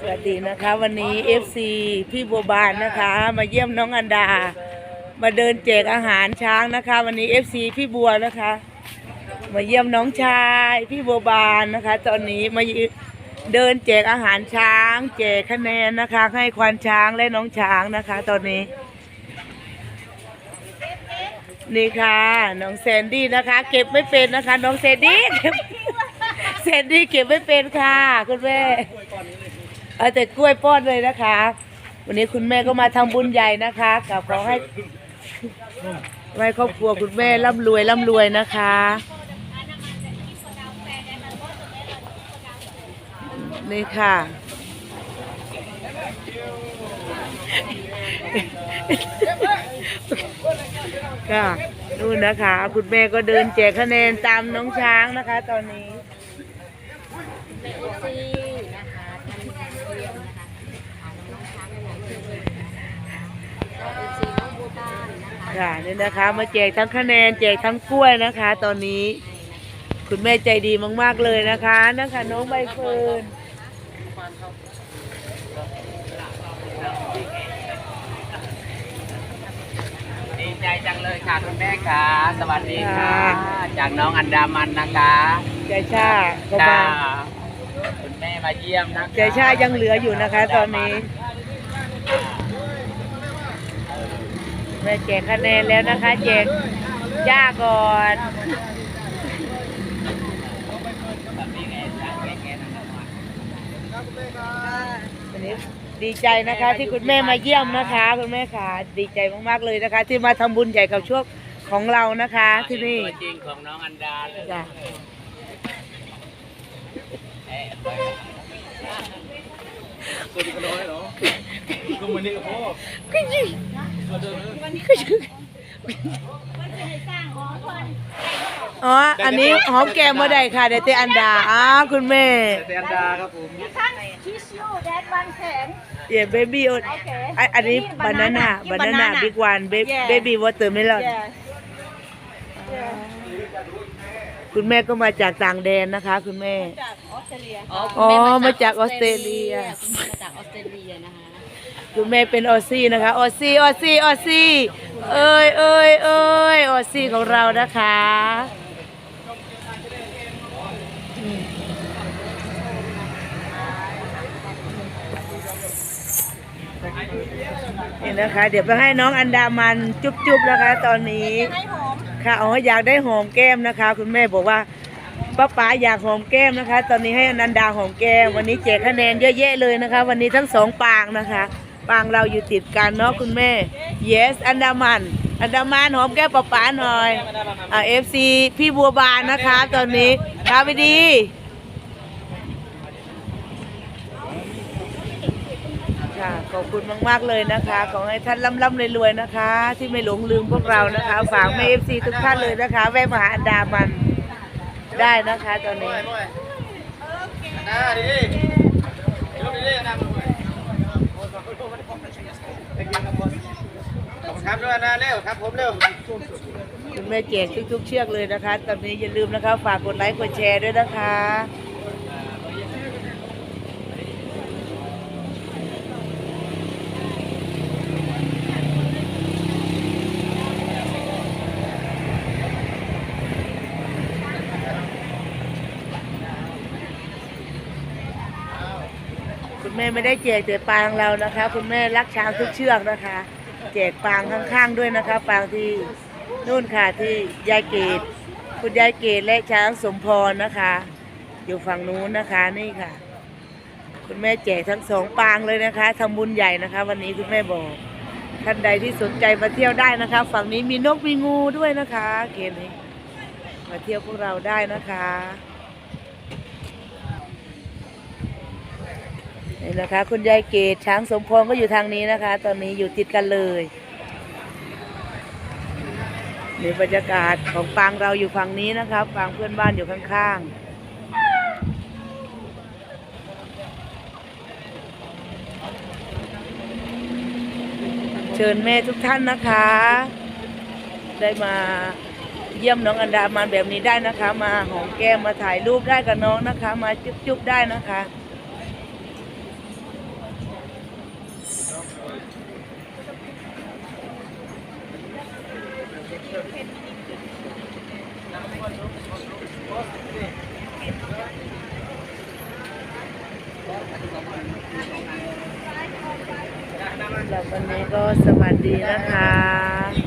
สวัสดีนะคะ วันนี้ FC พี่บัวบานนะคะ มาเยี่ยมน้องอันดา มาเดินแจกอาหารช้างนะคะ วันนี้ FC พี่บัวนะคะ มาเยี่ยมน้องชายพี่บัวบานนะคะ ตอนนี้มาเดินแจกอาหารช้าง แจกคะแนนนะคะ ให้ควานช้างและน้องช้างนะคะ ตอนนี้นี่ค่ะน้องแซนดี้นะคะ เก็บไม่เป็นนะคะ น้องแซนดี้เก็บ แซนดี้เก็บไม่เป็นค่ะคุณแม่เอาแต่กล้วยป้อนเลยนะคะ วันนี้คุณแม่ก็มาทำบุญใหญ่นะคะกับขอให้ไว้ครอบครัวคุณแม่ร่ำรวยร่ำรวยนะคะ นี่ค่ะ ค่ะนู่นนะคะ คุณแม่ก็เดินแจกคะแนนตามน้องช้างนะคะ ตอนนี้ ซีนะคะท่านเยี่ยมนะคะหาน้องช้างหลายๆคนเลยนะคะก็เป็นซีน้องบัวบานนะ คะค่ะนี่นะคะ มาแจกทั้งคะแนนแจกทั้งกล้วยนะคะ ตอนนี้ คุณแม่ใจดีมาก ๆ เลยนะคะนะคะน้องใบเฟิร์นดีใจจังเลยค่ะคุณแม่ค่ะ สวัสดีค่ะ จากน้องอันดามันนะคะใจชาก็จ้ามาคุณแม่มาเยี่ยมนะคะใจชายังเหลืออยู่นะคะ ตอนนี้ แม่แจกคะแนนแล้วนะคะแจกย่าก่อนวันนี้ดีใจนะคะที่คุณแม่มาเยี่ยมนะคะ คุณแม่ค่ะดีใจมากๆเลยนะคะ ที่มาทำบุญใหญ่กับช่วงของเรานะคะ ที่นี่ตัวจริงของน้องอันดาเลยจ้ะเอ๊ะอ๋อ อันนี้หอมแก้มบ่ได้ค่ะเดยวเตอันดาอ้าวคุณแม่เตียนดาครับผมทิชชู่แดดวันแข็งเย่เบบี้อันนี้บานาน่าบานาน่าบิ๊กวันเบบี้วอเตอร์เมลอนคุณแม่ก็มาจากต่างแดนนะคะ คุณแม่จากออสเตรเลีย อ๋อ มาจากออสเตรเลียคุณแม่มาจากออสเตรเลียนะคะ คุณแม่เป็นออซี่นะคะออซี่ออซี่ออซี่เอ้ยเอ้ยเอ้ยออซี่ของเรานะคะนี่นะคะ เดี๋ยวไปให้น้องอันดามันจุ๊บๆนะคะ ตอนนี้ค่ะอ๋ออยากได้หอมแก้มนะคะ คุณแม่บอกว่าป้าป๋าอยากหอมแก้มนะคะ ตอนนี้ให้อนันดาหอมแก้ม วันนี้แจกคะแนนเยอะแยะเลยนะคะ วันนี้ทั้งสองปางนะคะ ปางเราอยู่ติดกันเนาะคุณแม่ yes อันดามัน อันดามันหอมแก้มป้าป๋าหน่อยอ่าเอฟซีพี่บัวบานนะคะ ตอนนี้ครับไปดีค่ะขอบคุณมาก ๆ เลยนะคะ ขอให้ท่านร่ำๆรวยๆนะคะ ที่ไม่หลงลืมพวกเรานะคะ ฝากแม่เอฟซีทุกท่านเลยนะคะ แวะมาหาอันดามันได้นะคะตอนนี้อันดา ด้วยนาเร็วครับผมเร็วคุณแม่แจกทุกๆเชือกเลยนะคะ ตอนนี้อย่าลืมนะคะ ฝากกดไลค์กดแชร์ด้วยนะคะคุณแม่ไม่ได้แจกแต่ปางเรานะคะ คุณแม่รักช้างทุกเชือกนะคะ แจกปางข้างๆด้วยนะคะ ปางที่นู่นค่ะที่ยายเกดคุณยายเกดและช้างสมพรนะคะ อยู่ฝั่งนู้นนะคะนี่ค่ะ คุณแม่แจกทั้งสองปางเลยนะคะทำบุญใหญ่นะคะ วันนี้คุณแม่บอกท่านใดที่สนใจมาเที่ยวได้นะคะ ฝั่งนี้มีนกมีงูด้วยนะคะ เกณฑ์นี้มาเที่ยวพวกเราได้นะคะ นี่นะคะ คุณยายเกดช้างสมพรก็อยู่ทางนี้นะคะ ตอนนี้อยู่ติดกันเลยนี่บรรยากาศของปางเราอยู่ฝั่งนี้นะคะปางเพื่อนบ้านอยู่ข้างๆเชิญแม่ทุกท่านนะคะ ได้มาเยี่ยมน้องอันดามันแบบนี้ได้นะคะ มาหอมแก้มมาถ่ายรูปได้กับน้องนะคะ มาจุ๊บๆได้นะคะ สำหรับวันนี้ก็สวัสดีนะคะ